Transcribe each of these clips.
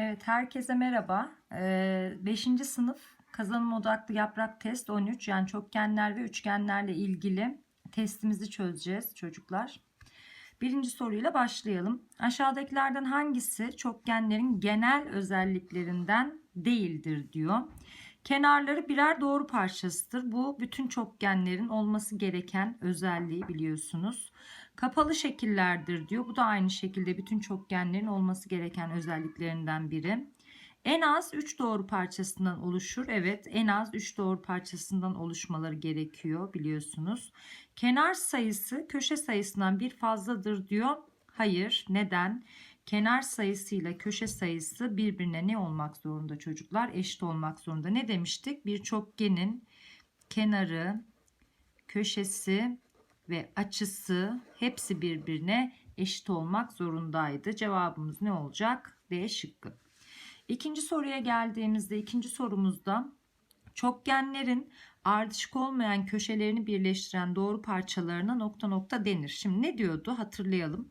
Evet, herkese merhaba. 5. sınıf kazanım odaklı yaprak test 13 yani çokgenler ve üçgenlerle ilgili testimizi çözeceğiz çocuklar. Birinci soruyla başlayalım. Aşağıdakilerden hangisi çokgenlerin genel özelliklerinden değildir diyor. Kenarları birer doğru parçasıdır. Bu bütün çokgenlerin olması gereken özelliği biliyorsunuz. Kapalı şekillerdir diyor. Bu da aynı şekilde bütün çokgenlerin olması gereken özelliklerinden biri. En az 3 doğru parçasından oluşur. Evet en az 3 doğru parçasından oluşmaları gerekiyor biliyorsunuz. Kenar sayısı köşe sayısından bir fazladır diyor. Hayır neden? Kenar sayısıyla köşe sayısı birbirine ne olmak zorunda çocuklar? Eşit olmak zorunda. Ne demiştik? Bir çokgenin kenarı, köşesi ve açısı hepsi birbirine eşit olmak zorundaydı. Cevabımız ne olacak? D şıkkı. İkinci soruya geldiğimizde ikinci sorumuzda çokgenlerin ardışık olmayan köşelerini birleştiren doğru parçalarına nokta nokta denir. Şimdi ne diyordu hatırlayalım.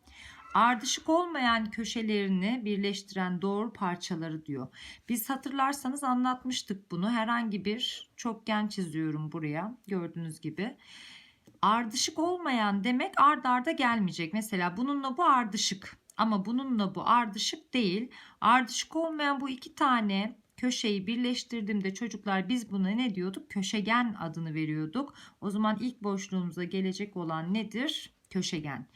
Ardışık olmayan köşelerini birleştiren doğru parçaları diyor. Biz hatırlarsanız anlatmıştık bunu. Herhangi bir çokgen çiziyorum buraya gördüğünüz gibi. Ardışık olmayan demek ard arda gelmeyecek. Mesela bununla bu ardışık ama bununla bu ardışık değil. Ardışık olmayan bu iki tane köşeyi birleştirdiğimde çocuklar biz buna ne diyorduk? Köşegen adını veriyorduk. O zaman ilk boşluğumuza gelecek olan nedir? Köşegen.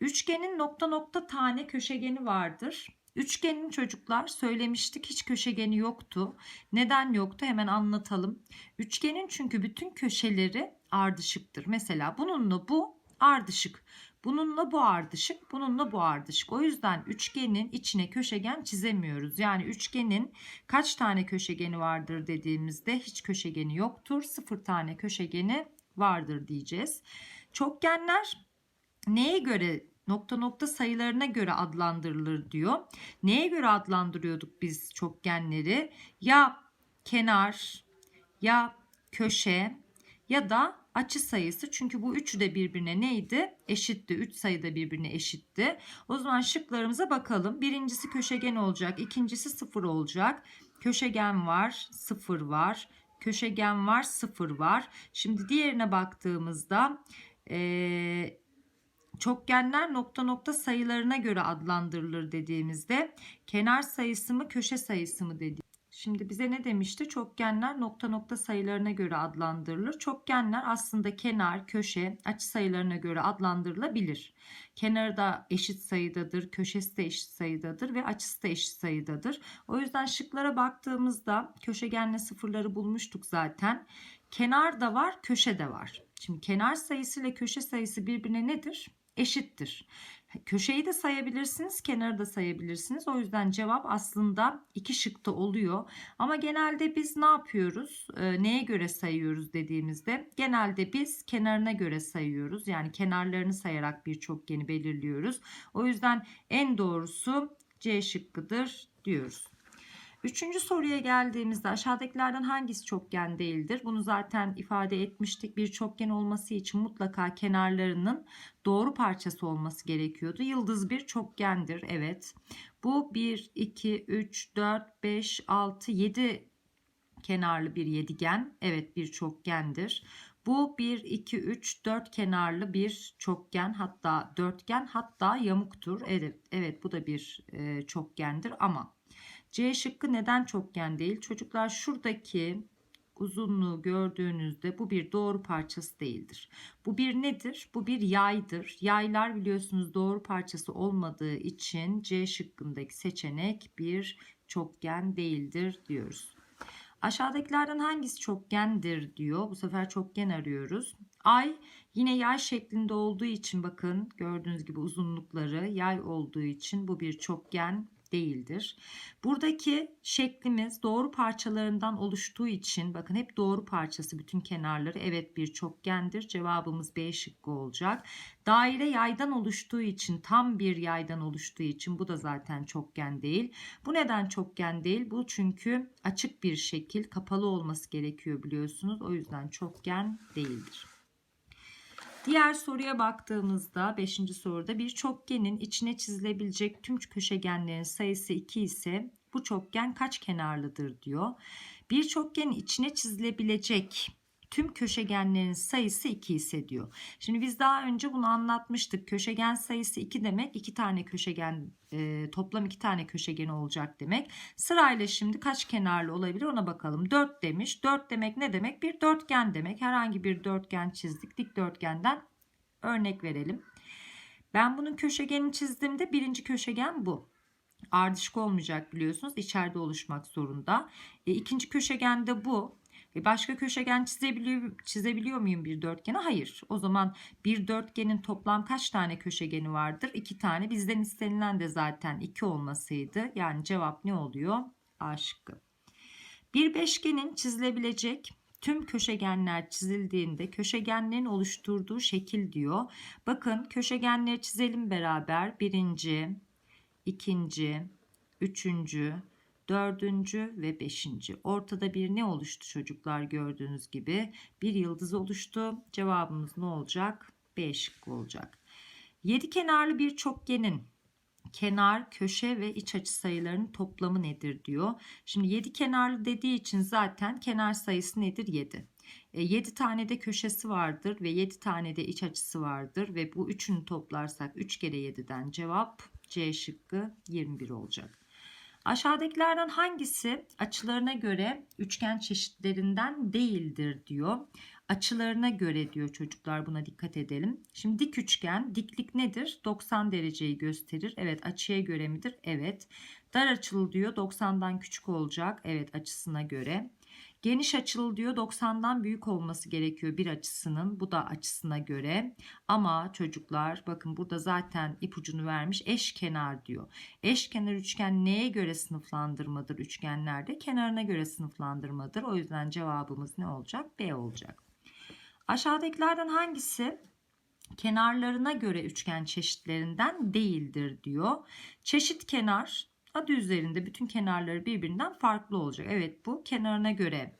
Üçgenin nokta nokta tane köşegeni vardır. Üçgenin çocuklar söylemiştik hiç köşegeni yoktu. Neden yoktu hemen anlatalım. Üçgenin çünkü bütün köşeleri ardışıktır. Mesela bununla bu ardışık. Bununla bu ardışık, bununla bu ardışık. O yüzden üçgenin içine köşegen çizemiyoruz. Yani üçgenin kaç tane köşegeni vardır dediğimizde hiç köşegeni yoktur. Sıfır tane köşegeni vardır diyeceğiz. Çokgenler neye göre nokta nokta sayılarına göre adlandırılır diyor. Neye göre adlandırıyorduk biz çokgenleri? Ya kenar, ya köşe ya da açı sayısı. Çünkü bu üçü de birbirine neydi? Eşitti. Üç sayı da birbirine eşitti. O zaman şıklarımıza bakalım. Birincisi köşegen olacak. ikincisi sıfır olacak. Köşegen var, sıfır var. Köşegen var, sıfır var. Şimdi diğerine baktığımızda ee, çokgenler nokta nokta sayılarına göre adlandırılır dediğimizde kenar sayısı mı köşe sayısı mı dedi. Şimdi bize ne demişti? Çokgenler nokta nokta sayılarına göre adlandırılır. Çokgenler aslında kenar, köşe, açı sayılarına göre adlandırılabilir. Kenarı da eşit sayıdadır, köşesi de eşit sayıdadır ve açısı da eşit sayıdadır. O yüzden şıklara baktığımızda köşegenle sıfırları bulmuştuk zaten. Kenar da var, köşe de var. Şimdi kenar sayısı ile köşe sayısı birbirine nedir? Eşittir. Köşeyi de sayabilirsiniz, kenarı da sayabilirsiniz. O yüzden cevap aslında iki şıkta oluyor. Ama genelde biz ne yapıyoruz? E, neye göre sayıyoruz dediğimizde genelde biz kenarına göre sayıyoruz. Yani kenarlarını sayarak bir çokgeni belirliyoruz. O yüzden en doğrusu C şıkkıdır diyoruz. Üçüncü soruya geldiğimizde aşağıdakilerden hangisi çokgen değildir? Bunu zaten ifade etmiştik. Bir çokgen olması için mutlaka kenarlarının doğru parçası olması gerekiyordu. Yıldız bir çokgendir. Evet. Bu 1, 2, 3, 4, 5, 6, 7 kenarlı bir yedigen. Evet bir çokgendir. Bu 1, 2, 3, 4 kenarlı bir çokgen hatta dörtgen hatta yamuktur. Evet, evet bu da bir e, çokgendir ama C şıkkı neden çokgen değil? Çocuklar şuradaki uzunluğu gördüğünüzde bu bir doğru parçası değildir. Bu bir nedir? Bu bir yaydır. Yaylar biliyorsunuz doğru parçası olmadığı için C şıkkındaki seçenek bir çokgen değildir diyoruz. Aşağıdakilerden hangisi çokgendir diyor. Bu sefer çokgen arıyoruz. Ay yine yay şeklinde olduğu için bakın gördüğünüz gibi uzunlukları yay olduğu için bu bir çokgen değildir. Buradaki şeklimiz doğru parçalarından oluştuğu için bakın hep doğru parçası bütün kenarları evet bir çokgendir. Cevabımız B şıkkı olacak. Daire yaydan oluştuğu için tam bir yaydan oluştuğu için bu da zaten çokgen değil. Bu neden çokgen değil? Bu çünkü açık bir şekil kapalı olması gerekiyor biliyorsunuz. O yüzden çokgen değildir. Diğer soruya baktığımızda 5. soruda bir çokgenin içine çizilebilecek tüm köşegenlerin sayısı 2 ise bu çokgen kaç kenarlıdır diyor. Bir çokgenin içine çizilebilecek tüm köşegenlerin sayısı 2 ise diyor. Şimdi biz daha önce bunu anlatmıştık. Köşegen sayısı 2 demek 2 tane köşegen e, toplam 2 tane köşegen olacak demek. Sırayla şimdi kaç kenarlı olabilir ona bakalım. 4 demiş. 4 demek ne demek? Bir dörtgen demek. Herhangi bir dörtgen çizdik. Dikdörtgenden örnek verelim. Ben bunun köşegenini çizdiğimde birinci köşegen bu. Ardışık olmayacak biliyorsunuz. İçeride oluşmak zorunda. E, ikinci köşegen de bu. E başka köşegen çizebiliyor, çizebiliyor muyum bir dörtgene? Hayır. O zaman bir dörtgenin toplam kaç tane köşegeni vardır? İki tane. Bizden istenilen de zaten iki olmasıydı. Yani cevap ne oluyor? A şıkkı. Bir beşgenin çizilebilecek tüm köşegenler çizildiğinde köşegenlerin oluşturduğu şekil diyor. Bakın köşegenleri çizelim beraber. Birinci, ikinci, üçüncü, dördüncü ve beşinci. Ortada bir ne oluştu çocuklar gördüğünüz gibi? Bir yıldız oluştu. Cevabımız ne olacak? B şıkkı olacak. Yedi kenarlı bir çokgenin kenar, köşe ve iç açı sayılarının toplamı nedir diyor. Şimdi 7 kenarlı dediği için zaten kenar sayısı nedir? 7. E, 7 tane de köşesi vardır ve 7 tane de iç açısı vardır ve bu üçünü toplarsak 3 kere 7'den cevap C şıkkı 21 olacak. Aşağıdakilerden hangisi açılarına göre üçgen çeşitlerinden değildir diyor. Açılarına göre diyor çocuklar buna dikkat edelim. Şimdi dik üçgen diklik nedir? 90 dereceyi gösterir. Evet açıya göre midir? Evet. Dar açılı diyor 90'dan küçük olacak. Evet açısına göre. Geniş açılı diyor 90'dan büyük olması gerekiyor bir açısının. Bu da açısına göre. Ama çocuklar bakın burada zaten ipucunu vermiş. Eşkenar diyor. Eşkenar üçgen neye göre sınıflandırmadır üçgenlerde? Kenarına göre sınıflandırmadır. O yüzden cevabımız ne olacak? B olacak. Aşağıdakilerden hangisi kenarlarına göre üçgen çeşitlerinden değildir diyor. Çeşit kenar adı üzerinde bütün kenarları birbirinden farklı olacak. Evet bu kenarına göre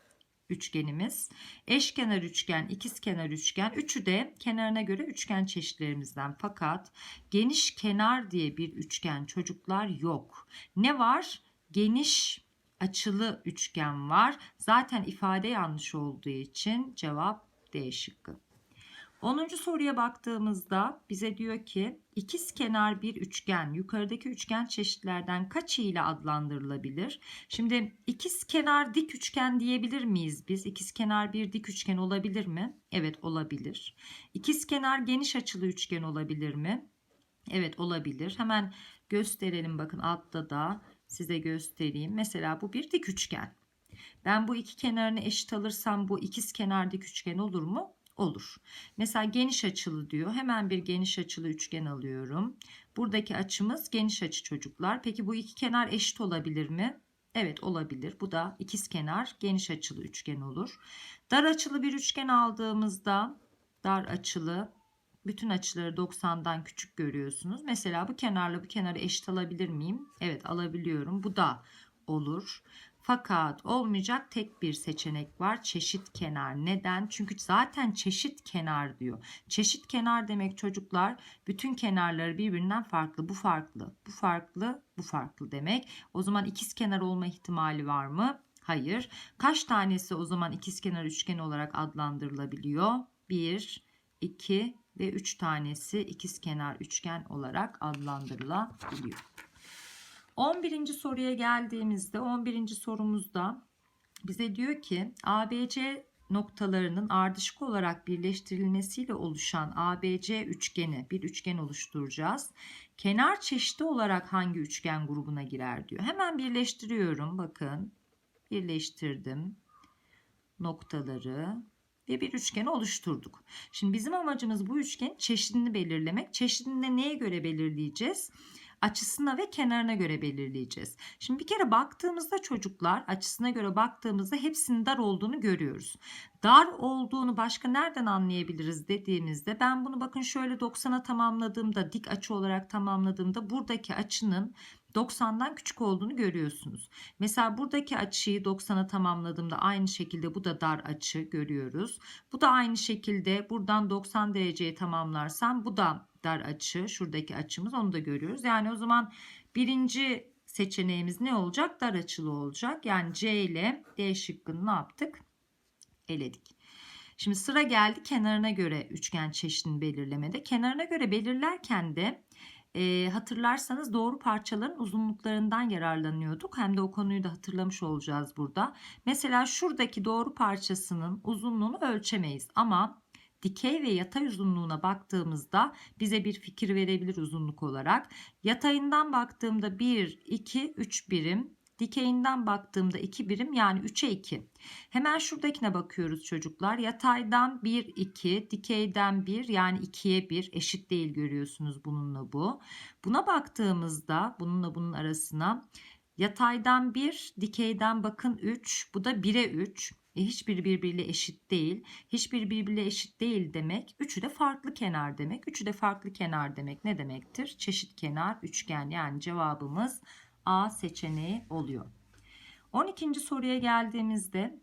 üçgenimiz. Eşkenar üçgen, ikizkenar üçgen. Üçü de kenarına göre üçgen çeşitlerimizden. Fakat geniş kenar diye bir üçgen çocuklar yok. Ne var? Geniş açılı üçgen var. Zaten ifade yanlış olduğu için cevap D şıkkı. 10. soruya baktığımızda bize diyor ki ikiz kenar bir üçgen yukarıdaki üçgen çeşitlerden kaçı ile adlandırılabilir? Şimdi ikiz kenar dik üçgen diyebilir miyiz biz? İkiz kenar bir dik üçgen olabilir mi? Evet olabilir. İkiz kenar geniş açılı üçgen olabilir mi? Evet olabilir. Hemen gösterelim bakın altta da size göstereyim. Mesela bu bir dik üçgen. Ben bu iki kenarını eşit alırsam bu ikiz kenar dik üçgen olur mu? Olur. Mesela geniş açılı diyor. Hemen bir geniş açılı üçgen alıyorum. Buradaki açımız geniş açı çocuklar. Peki bu iki kenar eşit olabilir mi? Evet olabilir. Bu da ikiz kenar geniş açılı üçgen olur. Dar açılı bir üçgen aldığımızda dar açılı bütün açıları 90'dan küçük görüyorsunuz. Mesela bu kenarla bu kenarı eşit alabilir miyim? Evet alabiliyorum. Bu da olur. Fakat olmayacak tek bir seçenek var. Çeşit kenar. Neden? Çünkü zaten çeşit kenar diyor. Çeşit kenar demek çocuklar bütün kenarları birbirinden farklı. Bu farklı, bu farklı, bu farklı demek. O zaman ikiz kenar olma ihtimali var mı? Hayır. Kaç tanesi o zaman ikiz kenar üçgen olarak adlandırılabiliyor? 1, 2 ve 3 tanesi ikiz kenar üçgen olarak adlandırılabiliyor. 11. soruya geldiğimizde 11. sorumuzda bize diyor ki ABC noktalarının ardışık olarak birleştirilmesiyle oluşan ABC üçgeni bir üçgen oluşturacağız. Kenar çeşidi olarak hangi üçgen grubuna girer diyor. Hemen birleştiriyorum. Bakın birleştirdim noktaları ve bir üçgen oluşturduk. Şimdi bizim amacımız bu üçgen çeşidini belirlemek. Çeşidini de neye göre belirleyeceğiz? Açısına ve kenarına göre belirleyeceğiz. Şimdi bir kere baktığımızda çocuklar açısına göre baktığımızda hepsinin dar olduğunu görüyoruz. Dar olduğunu başka nereden anlayabiliriz dediğimizde ben bunu bakın şöyle 90'a tamamladığımda dik açı olarak tamamladığımda buradaki açının 90'dan küçük olduğunu görüyorsunuz. Mesela buradaki açıyı 90'a tamamladığımda aynı şekilde bu da dar açı görüyoruz. Bu da aynı şekilde buradan 90 dereceye tamamlarsam bu da dar açı. Şuradaki açımız onu da görüyoruz. Yani o zaman birinci seçeneğimiz ne olacak? Dar açılı olacak. Yani C ile D şıkkını ne yaptık? Eledik. Şimdi sıra geldi kenarına göre üçgen çeşidini belirlemede. Kenarına göre belirlerken de e, hatırlarsanız doğru parçaların uzunluklarından yararlanıyorduk. Hem de o konuyu da hatırlamış olacağız burada. Mesela şuradaki doğru parçasının uzunluğunu ölçemeyiz ama dikey ve yatay uzunluğuna baktığımızda bize bir fikir verebilir uzunluk olarak. Yatayından baktığımda 1, 2, 3 birim. Dikeyinden baktığımda 2 birim yani 3'e 2. Hemen şuradakine bakıyoruz çocuklar. Yataydan 1, 2, dikeyden 1 yani 2'ye 1 eşit değil görüyorsunuz bununla bu. Buna baktığımızda bununla bunun arasına yataydan 1, dikeyden bakın 3, bu da 1'e 3. E, hiçbir birbiriyle eşit değil. Hiçbir birbiriyle eşit değil demek. Üçü de farklı kenar demek. Üçü de farklı kenar demek ne demektir? Çeşit kenar üçgen yani cevabımız A seçeneği oluyor. 12. soruya geldiğimizde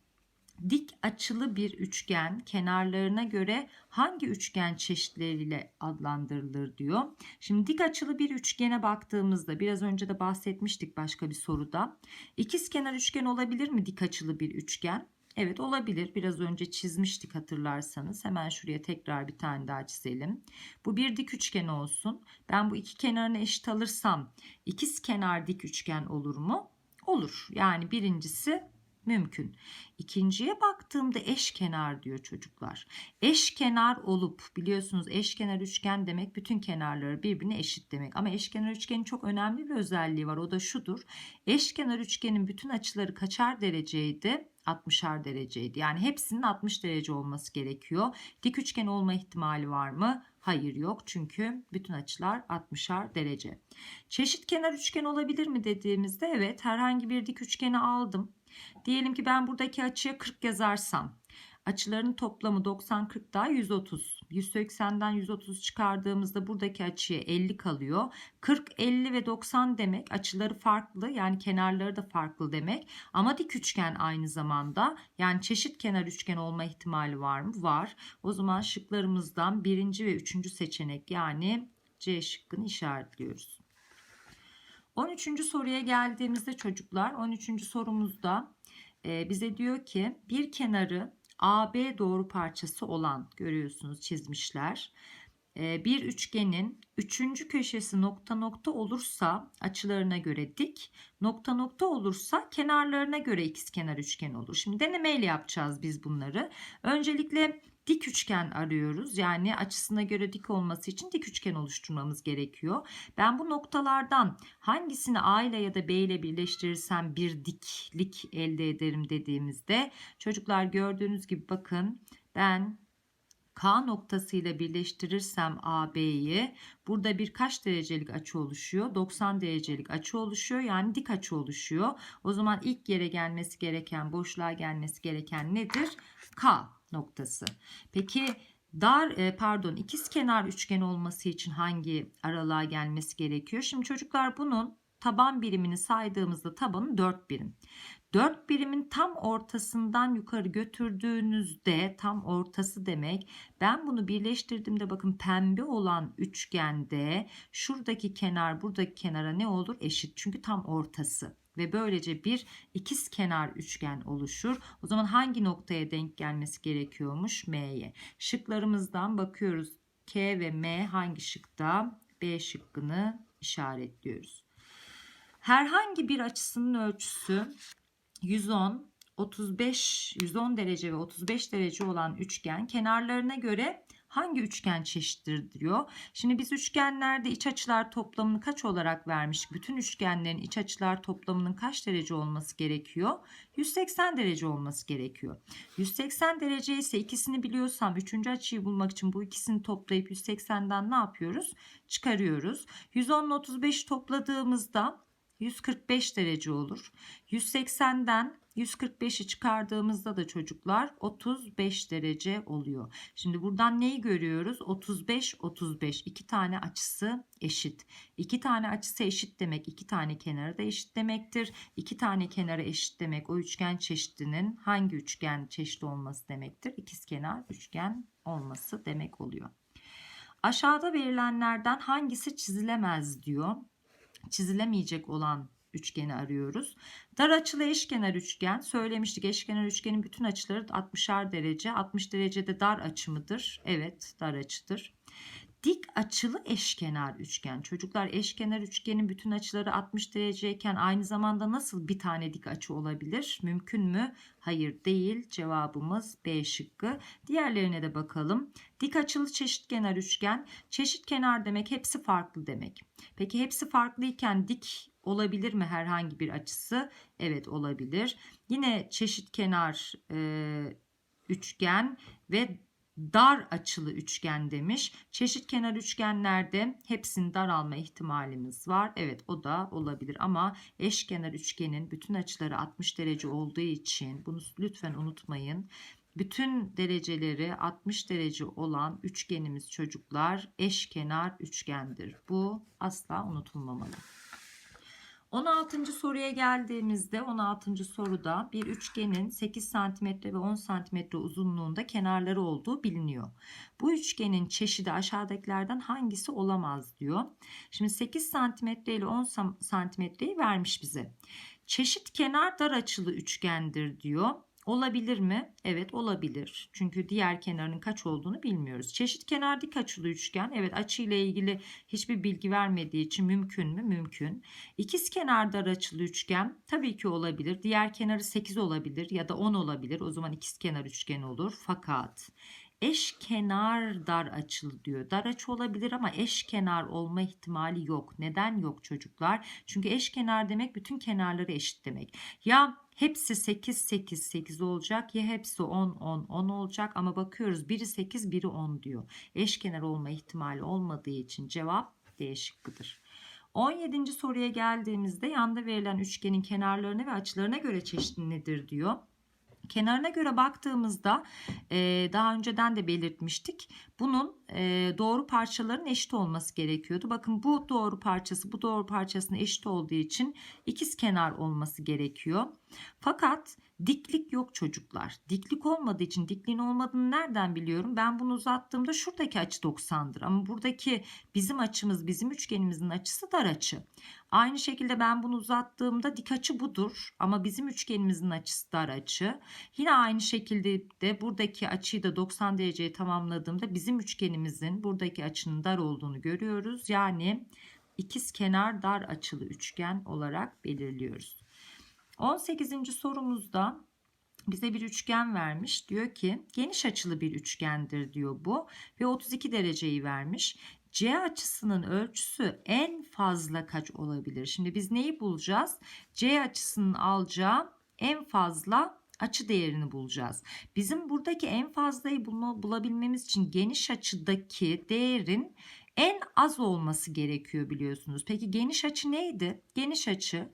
dik açılı bir üçgen kenarlarına göre hangi üçgen çeşitleriyle adlandırılır diyor. Şimdi dik açılı bir üçgene baktığımızda biraz önce de bahsetmiştik başka bir soruda. İkizkenar üçgen olabilir mi dik açılı bir üçgen? Evet olabilir. Biraz önce çizmiştik hatırlarsanız. Hemen şuraya tekrar bir tane daha çizelim. Bu bir dik üçgen olsun. Ben bu iki kenarını eşit alırsam ikiz kenar dik üçgen olur mu? Olur. Yani birincisi mümkün. İkinciye baktığımda eşkenar diyor çocuklar. Eşkenar olup biliyorsunuz eşkenar üçgen demek bütün kenarları birbirine eşit demek. Ama eşkenar üçgenin çok önemli bir özelliği var. O da şudur. Eşkenar üçgenin bütün açıları kaçar dereceydi? 60'ar dereceydi. Yani hepsinin 60 derece olması gerekiyor. Dik üçgen olma ihtimali var mı? Hayır yok. Çünkü bütün açılar 60'ar derece. Çeşit kenar üçgen olabilir mi dediğimizde evet herhangi bir dik üçgeni aldım. Diyelim ki ben buradaki açıya 40 yazarsam açıların toplamı 90 40 daha 130. 180'den 130 çıkardığımızda buradaki açıya 50 kalıyor. 40 50 ve 90 demek açıları farklı yani kenarları da farklı demek. Ama dik üçgen aynı zamanda yani çeşit kenar üçgen olma ihtimali var mı? Var. O zaman şıklarımızdan birinci ve üçüncü seçenek yani C şıkkını işaretliyoruz. 13. soruya geldiğimizde çocuklar 13. sorumuzda e, bize diyor ki bir kenarı AB doğru parçası olan görüyorsunuz çizmişler. E, bir üçgenin üçüncü köşesi nokta nokta olursa açılarına göre dik, nokta nokta olursa kenarlarına göre ikizkenar üçgen olur. Şimdi denemeyle yapacağız biz bunları. Öncelikle dik üçgen arıyoruz. Yani açısına göre dik olması için dik üçgen oluşturmamız gerekiyor. Ben bu noktalardan hangisini A ile ya da B ile birleştirirsem bir diklik elde ederim dediğimizde çocuklar gördüğünüz gibi bakın ben K noktasıyla birleştirirsem AB'yi burada birkaç derecelik açı oluşuyor. 90 derecelik açı oluşuyor. Yani dik açı oluşuyor. O zaman ilk yere gelmesi gereken, boşluğa gelmesi gereken nedir? K noktası. Peki dar e, pardon ikiz kenar üçgen olması için hangi aralığa gelmesi gerekiyor? Şimdi çocuklar bunun taban birimini saydığımızda tabanı 4 birim. 4 birimin tam ortasından yukarı götürdüğünüzde tam ortası demek. Ben bunu birleştirdiğimde bakın pembe olan üçgende şuradaki kenar buradaki kenara ne olur? Eşit. Çünkü tam ortası ve böylece bir ikiz kenar üçgen oluşur. O zaman hangi noktaya denk gelmesi gerekiyormuş? M'ye. Şıklarımızdan bakıyoruz. K ve M hangi şıkta? B şıkkını işaretliyoruz. Herhangi bir açısının ölçüsü 110, 35, 110 derece ve 35 derece olan üçgen kenarlarına göre hangi üçgen çeşittir diyor. Şimdi biz üçgenlerde iç açılar toplamını kaç olarak vermiş? Bütün üçgenlerin iç açılar toplamının kaç derece olması gerekiyor? 180 derece olması gerekiyor. 180 derece ise ikisini biliyorsam üçüncü açıyı bulmak için bu ikisini toplayıp 180'den ne yapıyoruz? Çıkarıyoruz. 110 ile 35 topladığımızda 145 derece olur. 180'den 145'i çıkardığımızda da çocuklar 35 derece oluyor. Şimdi buradan neyi görüyoruz? 35 35 iki tane açısı eşit. İki tane açısı eşit demek iki tane kenarı da eşit demektir. İki tane kenarı eşit demek o üçgen çeşidinin hangi üçgen çeşidi olması demektir? İkizkenar üçgen olması demek oluyor. Aşağıda verilenlerden hangisi çizilemez diyor. Çizilemeyecek olan üçgeni arıyoruz. Dar açılı eşkenar üçgen söylemiştik. Eşkenar üçgenin bütün açıları 60'ar derece. 60 derecede dar açı mıdır? Evet, dar açıdır. Dik açılı eşkenar üçgen. Çocuklar eşkenar üçgenin bütün açıları 60 dereceyken aynı zamanda nasıl bir tane dik açı olabilir? Mümkün mü? Hayır değil. Cevabımız B şıkkı. Diğerlerine de bakalım. Dik açılı çeşitkenar üçgen. Çeşitkenar demek hepsi farklı demek. Peki hepsi farklıyken dik olabilir mi herhangi bir açısı? Evet olabilir. Yine çeşitkenar e, üçgen ve dar açılı üçgen demiş. Çeşitkenar üçgenlerde hepsinin dar alma ihtimalimiz var. Evet o da olabilir ama eşkenar üçgenin bütün açıları 60 derece olduğu için bunu lütfen unutmayın. Bütün dereceleri 60 derece olan üçgenimiz çocuklar eşkenar üçgendir. Bu asla unutulmamalı. 16. soruya geldiğimizde 16. soruda bir üçgenin 8 cm ve 10 cm uzunluğunda kenarları olduğu biliniyor. Bu üçgenin çeşidi aşağıdakilerden hangisi olamaz diyor. Şimdi 8 cm ile 10 cm'yi vermiş bize. Çeşit kenar dar açılı üçgendir diyor. Olabilir mi? Evet olabilir. Çünkü diğer kenarının kaç olduğunu bilmiyoruz. Çeşit kenar dik açılı üçgen. Evet açı ile ilgili hiçbir bilgi vermediği için mümkün mü? Mümkün. İkiz kenar dar açılı üçgen tabii ki olabilir. Diğer kenarı 8 olabilir ya da 10 olabilir. O zaman ikiz kenar üçgen olur. Fakat eşkenar dar açılı diyor. Dar açı olabilir ama eşkenar olma ihtimali yok. Neden yok çocuklar? Çünkü eşkenar demek bütün kenarları eşit demek. Ya hepsi 8 8 8 olacak ya hepsi 10 10 10 olacak ama bakıyoruz biri 8 biri 10 diyor. Eşkenar olma ihtimali olmadığı için cevap D şıkkıdır. 17. soruya geldiğimizde yanda verilen üçgenin kenarlarına ve açılarına göre çeşitli nedir diyor. Kenarına göre baktığımızda e, daha önceden de belirtmiştik. Bunun e, doğru parçaların eşit olması gerekiyordu. Bakın bu doğru parçası bu doğru parçasının eşit olduğu için ikiz kenar olması gerekiyor. Fakat diklik yok çocuklar. Diklik olmadığı için dikliğin olmadığını nereden biliyorum? Ben bunu uzattığımda şuradaki açı 90'dır. Ama buradaki bizim açımız bizim üçgenimizin açısı dar açı. Aynı şekilde ben bunu uzattığımda dik açı budur. Ama bizim üçgenimizin açısı dar açı. Yine aynı şekilde de buradaki açıyı da 90 dereceye tamamladığımda bizim üçgenimizin buradaki açının dar olduğunu görüyoruz. Yani ikiz kenar dar açılı üçgen olarak belirliyoruz. 18. sorumuzda bize bir üçgen vermiş. Diyor ki geniş açılı bir üçgendir diyor bu ve 32 dereceyi vermiş. C açısının ölçüsü en fazla kaç olabilir? Şimdi biz neyi bulacağız? C açısının alacağı en fazla açı değerini bulacağız. Bizim buradaki en fazlayı bulabilmemiz için geniş açıdaki değerin en az olması gerekiyor biliyorsunuz. Peki geniş açı neydi? Geniş açı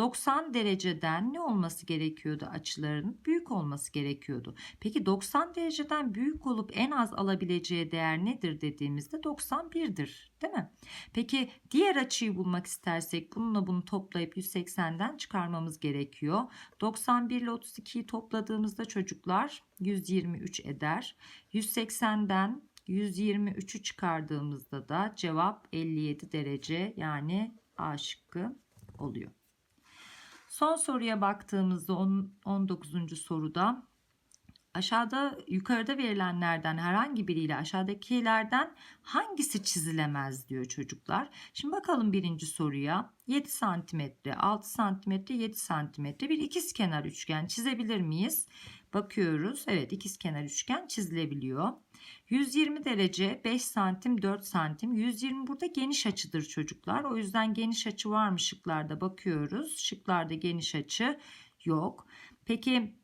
90 dereceden ne olması gerekiyordu açıların? Büyük olması gerekiyordu. Peki 90 dereceden büyük olup en az alabileceği değer nedir dediğimizde 91'dir. Değil mi? Peki diğer açıyı bulmak istersek bununla bunu toplayıp 180'den çıkarmamız gerekiyor. 91 ile 32'yi topladığımızda çocuklar 123 eder. 180'den 123'ü çıkardığımızda da cevap 57 derece yani A şıkkı oluyor. Son soruya baktığımızda 19. soruda aşağıda yukarıda verilenlerden herhangi biriyle aşağıdakilerden hangisi çizilemez diyor çocuklar. Şimdi bakalım birinci soruya 7 santimetre 6 santimetre 7 santimetre bir ikizkenar üçgen çizebilir miyiz? Bakıyoruz evet ikizkenar üçgen çizilebiliyor. 120 derece 5 santim 4 santim 120 burada geniş açıdır çocuklar. O yüzden geniş açı var mı şıklarda bakıyoruz. Şıklarda geniş açı yok. Peki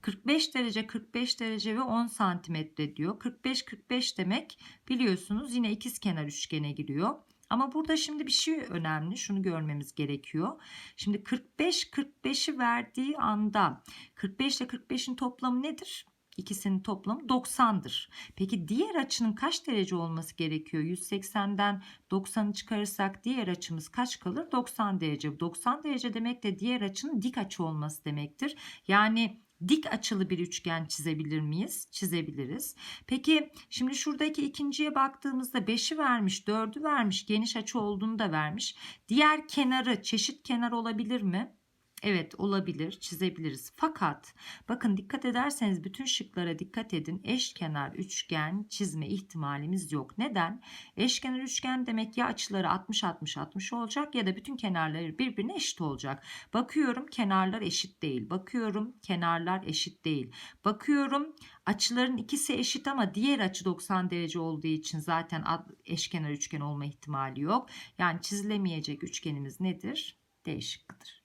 45 derece 45 derece ve 10 santimetre diyor. 45 45 demek biliyorsunuz yine ikiz kenar üçgene giriyor. Ama burada şimdi bir şey önemli. Şunu görmemiz gerekiyor. Şimdi 45 45'i verdiği anda 45 ile 45'in toplamı nedir? İkisinin toplamı 90'dır. Peki diğer açının kaç derece olması gerekiyor? 180'den 90'ı çıkarırsak diğer açımız kaç kalır? 90 derece. 90 derece demek de diğer açının dik açı olması demektir. Yani dik açılı bir üçgen çizebilir miyiz? Çizebiliriz. Peki şimdi şuradaki ikinciye baktığımızda 5'i vermiş, 4'ü vermiş, geniş açı olduğunu da vermiş. Diğer kenarı çeşit kenar olabilir mi? Evet olabilir çizebiliriz. Fakat bakın dikkat ederseniz bütün şıklara dikkat edin. Eşkenar üçgen çizme ihtimalimiz yok. Neden? Eşkenar üçgen demek ya açıları 60 60 60 olacak ya da bütün kenarları birbirine eşit olacak. Bakıyorum kenarlar eşit değil. Bakıyorum kenarlar eşit değil. Bakıyorum açıların ikisi eşit ama diğer açı 90 derece olduğu için zaten eşkenar üçgen olma ihtimali yok. Yani çizilemeyecek üçgenimiz nedir? D şıkkıdır.